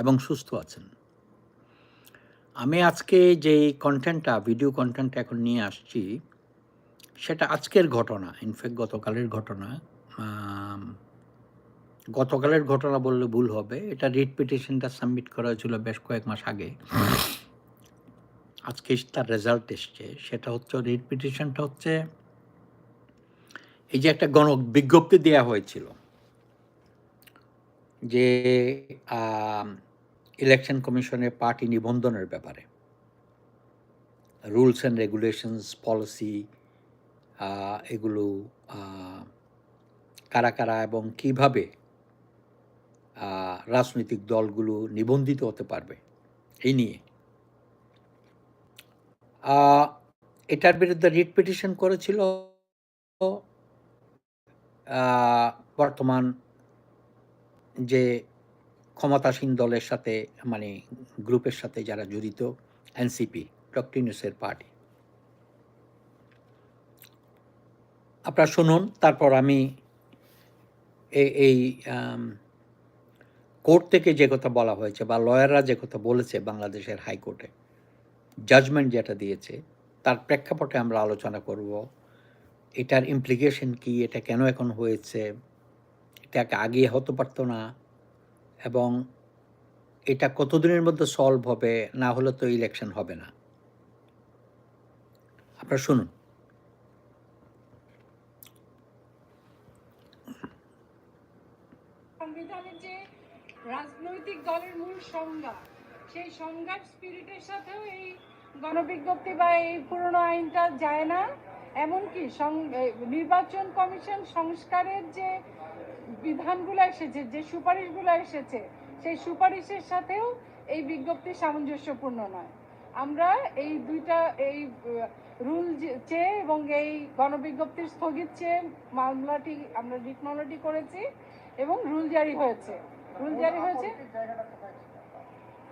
এবং সুস্থ আছেন। আমি আজকে যে কন্টেন্টটা ভিডিও কন্টেন্টটা এখন নিয়ে আসছি, সেটা আজকের ঘটনা ইনফ্যাক্ট গতকালের ঘটনা গতকালের ঘটনা বললে ভুল হবে, এটা রিট পিটিশনটা সাবমিট করা হয়েছিল বেশ কয়েক মাস আগে। আজকে তার রেজাল্ট এসছে, সেটা হচ্ছে রিট পিটিশনটা হচ্ছে, এই যে একটা গণ বিজ্ঞপ্তি দেওয়া হয়েছিল, যে ইলেকশন কমিশনের পার্টি নিবন্ধনের ব্যাপারে। রুলস অ্যান্ড রেগুলেশনস, পলিসি এগুলো কারা কারা এবং কীভাবে রাজনৈতিক দলগুলো নিবন্ধিত হতে পারবে, এই নিয়ে। এটার বিরুদ্ধে রিট পিটিশন করেছিল বর্তমান যে ক্ষমতাসীন দলের সাথে মানে গ্রুপের সাথে যারা জড়িত, এনসিপি, ডক্টর পার্টি। আপনারা শুনুন, তারপর আমি এই কোর্ট থেকে যে কথা বলা হয়েছে বা লয়াররা যে কথা বলেছে বাংলাদেশের হাইকোর্টে, জাজমেন্ট যেটা দিয়েছে, তার প্রেক্ষাপটে আমরা আলোচনা করব, এটার ইমপ্লিকেশন কি, এটা কেন এখন হয়েছে, এটাকে আগে হতে পারতো না এবং এটা কতদিনের মধ্যে সলভ হবে, না হলে তো ইলেকশন হবে না। আপনারা শুনুন। সংবিধানের যে রাজনৈতিক দলের মূল সংজ্ঞা, সেই সংজ্ঞার স্পিরিটের সাথেও এই গণবিজ্ঞপ্তি বা এই পুরনো আইনটা যায় না। এমনকি নির্বাচন কমিশন সংস্কারের যে বিধানগুলো এসেছে যে সুপারিশগুলো এসেছে সেই সুপারিশের সাথেও এই বিজ্ঞপ্তি সামঞ্জস্যপূর্ণ নয়। আমরা এই দুইটা এই রুল চেয়ে এবং এই গণবিজ্ঞপ্তির স্থগিত চেয়ে মামলাটি আমরা রিট মামলাটি করেছি এবং রুল জারি হয়েছে। রুল জারি হয়েছে?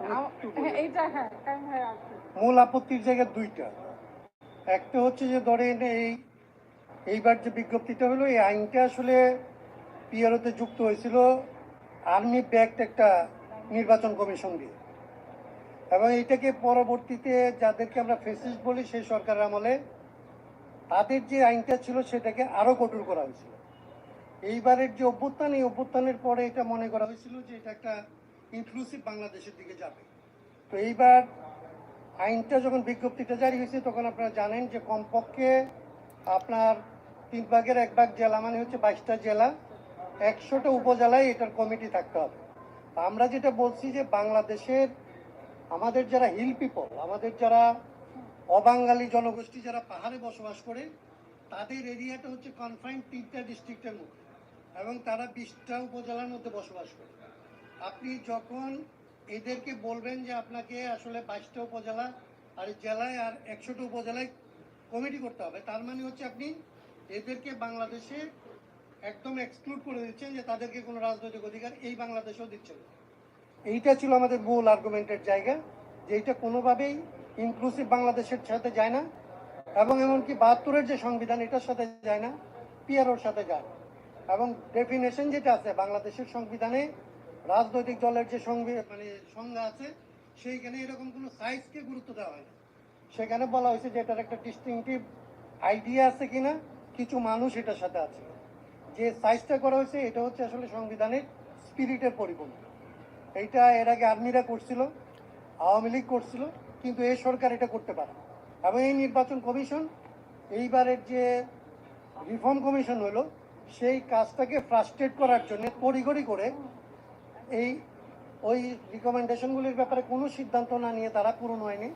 হ্যাঁ, এইটা হ্যাঁ আসবে। মূল আপত্তির জায়গা দুইটা। একটা হচ্ছে যে ধরেন এই এইবার যে বিজ্ঞপ্তিটা হলো এই আইনটা আসলে পিআরওতে যুক্ত হয়েছিল আর্মি ব্যাক্ট একটা নির্বাচন কমিশন দিয়ে এবং এইটাকে পরবর্তীতে যাদেরকে আমরা ফেসিস বলি সেই সরকারের আমলে, তাদের যে আইনটা ছিল সেটাকে আরও কঠোর করা হয়েছিল। এইবারের যে অভ্যুত্থান, এই অভ্যুত্থানের পরে এটা মনে করা হয়েছিল যে এটা একটা ইনক্লুসিভ বাংলাদেশের দিকে যাবে। তো এইবার আইনটা যখন বিজ্ঞপ্তিটা জারি হয়েছে, তখন আপনারা জানেন যে কমপক্ষে আপনার তিন ভাগের এক ভাগ জেলা মানে হচ্ছে বাইশটা জেলা। একশোটা উপজেলায় এটার কমিটি থাকতে হবে। আমরা যেটা বলছি যে বাংলাদেশের আমাদের যারা হিল পিপল আমাদের যারা অবাঙালি জনগোষ্ঠী যারা পাহাড়ে বসবাস করে, তাদের এরিয়াটা হচ্ছে কনফাইন তিনটা ডিস্ট্রিক্টের মধ্যে এবং তারা বিশটা উপজেলার মধ্যে বসবাস করে। আপনি যখন এদেরকে বলবেন যে আপনাকে আসলে বাইশটা উপজেলা আর জেলায় আর একশোটা উপজেলায় কমিটি করতে হবে, তার মানে হচ্ছে আপনি এদেরকে বাংলাদেশে একদম এক্সক্লুড করে দিচ্ছেন যে তাদেরকে কোনো রাজনৈতিক অধিকার এই বাংলাদেশেও দিচ্ছেন না। এইটা ছিল আমাদের মূল আর্গুমেন্টের জায়গা, যে এইটা কোনোভাবেই ইনক্লুসিভ বাংলাদেশের সাথে যায় না, এবং এমনকি বাহাত্তরের যে সংবিধান, এটার সাথে যায় না পিআরওর সাথে যায় এবং ডেফিনেশন যেটা আছে, বাংলাদেশের সংবিধানে রাজনৈতিক দলের যে মানে সংজ্ঞা আছে, সেইখানে এরকম কোনো সাইজকে গুরুত্ব দেওয়া হয় না সেখানে বলা হয়েছে যে এটার একটা ডিস্টিংটিভ আইডিয়া আছে কিনা, কিছু মানুষ এটার সাথে আছে। যে সাইজটা করা হয়েছে, এটা হচ্ছে আসলে সংবিধানের স্পিরিটের পরিপন্থী। এইটা এর আগে আর্মিরা করছিল, আওয়ামী লীগ করছিল, কিন্তু এই সরকার এটা করতে পারে এবং এই নির্বাচন কমিশন, এইবারের যে রিফর্ম কমিশন হলো, সেই কাজটাকে ফ্রাস্ট্রেট করার জন্য তড়িঘড়ি করে এই, ওই রিকমেন্ডেশনগুলির ব্যাপারে কোনো সিদ্ধান্ত না নিয়ে তারা পূরণ হয়নি,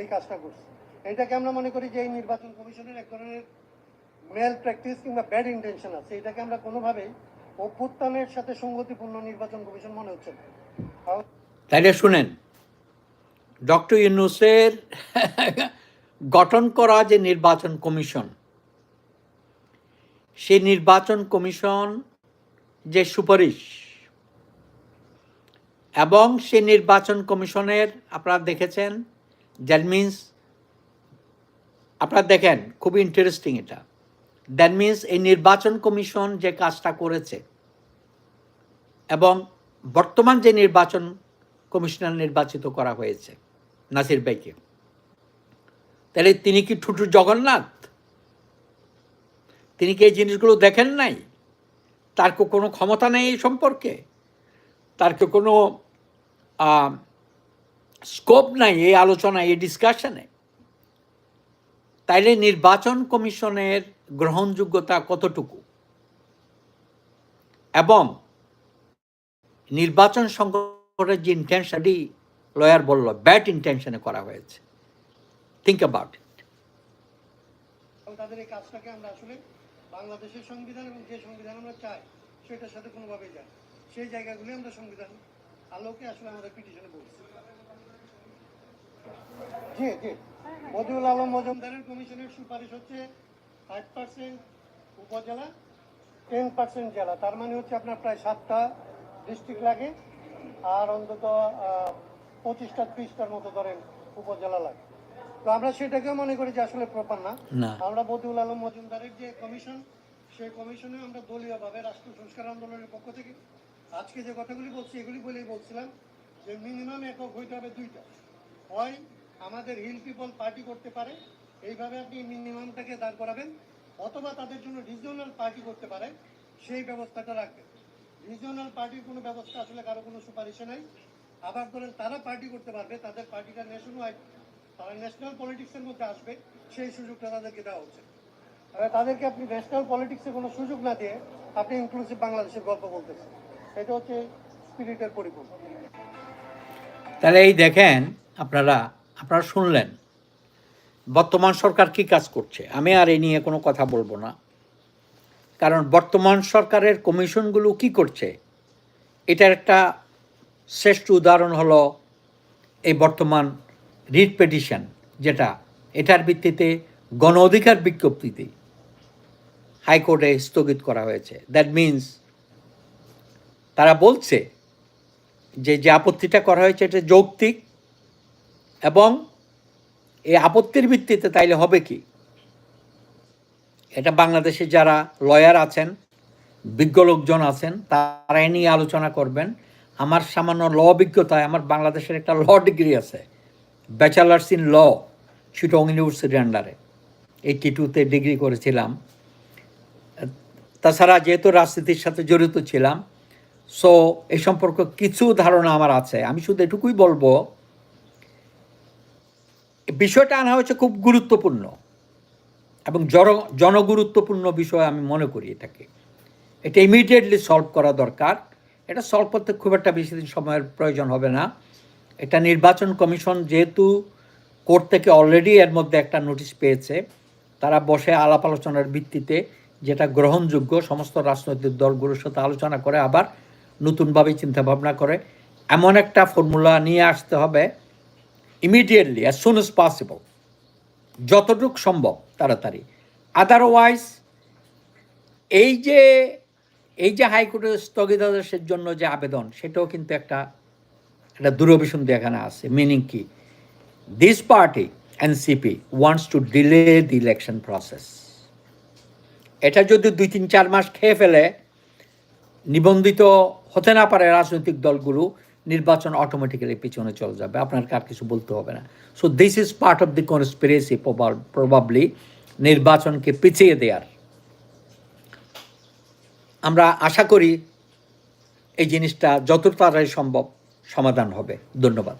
এই কাজটা করছে। এটাকে আমরা মনে করি যে এই নির্বাচন কমিশনের এক ধরনের মেল প্র্যাকটিস কিংবা ব্যাড ইন্টেনশন আছে, এটাকে আমরা কোনোভাবেই অভ্যুত্থানের সাথে সঙ্গতিপূর্ণ নির্বাচন কমিশন মনে হচ্ছে না। তাইলে শুনেন, ডক্টর ইউনুসের গঠন করা যে নির্বাচন কমিশন, সেই নির্বাচন কমিশন যে সুপারিশ এবং সে নির্বাচন কমিশনের, আপনারা দেখেছেন দ্যাট মিন্স আপনারা দেখেন খুব ইন্টারেস্টিং এটা। দ্যাট মিন্স এই নির্বাচন কমিশন যে কাজটা করেছে এবং বর্তমান যে নির্বাচন কমিশনার নির্বাচিত করা হয়েছে, নাসির ভাইকে। তাহলে তিনি কি ঠুটু জগন্নাথ? তিনি কি এই জিনিসগুলো দেখেন নাই? তার কোনো ক্ষমতা নেই এই সম্পর্কে? তার কোনো স্কোপ নাই এই আলোচনায়, এই ডিসকাশনে তাইলে নির্বাচন কমিশনের গ্রহণযোগ্যতা কতটুকু? এবং নির্বাচন সংকটের যে ইন্টেনশনটি লয়ার বলল ব্যাড ইন্টেনশনে করা হয়েছে। থিঙ্ক অ্যাবাউট ইট তাদের এই কাজটাকে আমরা আসলে বাংলাদেশের সংবিধান এবং যে সংবিধান আমরা চাই, সেটার সাথে কোনোভাবেই যাই সেই জায়গাগুলি আমরা সংবিধান আলোকে আসলে আমাদের পিটিশনে বলছি। জি জি। মজিবুল আলম মজুমদারের কমিশনের সুপারিশ হচ্ছে ফাইভ পার্সেন্ট উপজেলা টেন পার্সেন্ট জেলা। তার মানে হচ্ছে আপনার প্রায় সাতটা ডিস্ট্রিক্ট লাগে। আর অন্তত পঁচিশটা ত্রিশটার মতো ধরেন উপজেলা লাগে। তো আমরা সেটাকে মনে করি যে আসলে প্রপার না। না। আমরা বদিউল আলম মজুমদারের যে কমিশন সেই কমিশনে আমরা দলীয়ভাবে রাষ্ট্র সংস্কার আন্দোলনের পক্ষ থেকে আজকে যে কথাগুলি বলছি এগুলি বলেই বলছিলাম যে মিনিমাম একক হইতে হবে দুইটা। হয় আমাদের হিল পিপল পার্টি করতে পারে, এইভাবে আপনি মিনিমামটাকে দাঁড় করাবেন, অথবা তাদের জন্য রিজিওনাল পার্টি করতে পারে, সেই ব্যবস্থাটা রাখবেন। রিজিওনাল পার্টির কোনো ব্যবস্থা আসলে কারও কোনো সুপারিশে নাই। আবার ধরেন তারা পার্টি করতে পারবে, তাদের পার্টিটা ন্যাশন ওয়াইড তারা ন্যাশনাল পলিটিক্সের মধ্যে আসবে, সেই সুযোগটা তাদেরকে দেওয়া হচ্ছে। এবার তাদেরকে আপনি ন্যাশনাল পলিটিক্সে কোনো সুযোগ না দিয়ে আপনি ইনক্লুসিভ বাংলাদেশের গল্প বলতেছেন। এটা হচ্ছে স্পিরিটের পরিপূর্ণ। তাহলে এই দেখেন আপনারা আপনারা শুনলেন। বর্তমান সরকার কি কাজ করছে? আমি আর এই নিয়ে কোনো কথা বলব না। কারণ বর্তমান সরকারের কমিশনগুলো কি করছে? এটার একটা শ্রেষ্ঠ উদাহরণ হলো এই বর্তমান রিট পেটিশন, যেটা এটার ভিত্তিতে গণ অধিকার বিজ্ঞপ্তিতে হাইকোর্টে স্থগিত করা হয়েছে। দ্যাট মিন্স তারা বলছে যে যে আপত্তিটা করা হয়েছে, এটা যৌক্তিক। এবং এই আপত্তির ভিত্তিতে তাইলে হবে কি? এটা বাংলাদেশে যারা লয়ার আছেন, বিজ্ঞ লোকজন আছেন তারা এ নিয়ে আলোচনা করবেন। আমার সামান্য ল অভিজ্ঞতায় আমার বাংলাদেশের একটা ল ডিগ্রি আছে, bachelors in law Chittagong university আন্ডারে এইটি টুতে ডিগ্রি করেছিলাম। তাছাড়া যেহেতু রাজনীতির সাথে জড়িত ছিলাম সো এ সম্পর্কে কিছু ধারণা আমার আছে। আমি শুধু এটুকুই বলব বিষয়টা আনা হয়েছে খুব গুরুত্বপূর্ণ এবং জন, জনগুরুত্বপূর্ণ বিষয় আমি মনে করি এটাকে। এটা ইমিডিয়েটলি সলভ করা দরকার। এটা সলভ করতে খুব একটা বেশি দিন সময়ের প্রয়োজন হবে না। এটা নির্বাচন কমিশন যেহেতু কোর্ট থেকে অলরেডি এর মধ্যে একটা নোটিশ পেয়েছে, তারা বসে আলাপ আলোচনার ভিত্তিতে যেটা গ্রহণযোগ্য সমস্ত রাজনৈতিক দলগুলোর সাথে আলোচনা করে, আবার নতুনভাবে চিন্তাভাবনা করে। এমন একটা ফর্মুলা নিয়ে আসতে হবে immediately as soon as possible যতটুক সম্ভব তাড়াতাড়ি। আদারওয়াইজ এই যে এই যে হাইকোর্টের স্থগিতাদেশের জন্য যে আবেদন, সেটাও কিন্তু একটা একটা দূরভিসন্ধি এখানে আছে। মিনিং কি? This party NCP wants to delay the election process এটা যদি দুই তিন চার মাস খেয়ে ফেলে, নিবন্ধিত হতে না পারে রাজনৈতিক দলগুলো নির্বাচন অটোমেটিক্যালি পিছনে চলে যাবে। আপনার আর কিছু বলতে হবে না। So this is part of the conspiracy probably নির্বাচনকে পিছিয়ে দেওয়ার আমরা আশা করি এই জিনিসটা যত তাড়াতাড়ি সম্ভব সমাধান হবে। ধন্যবাদ।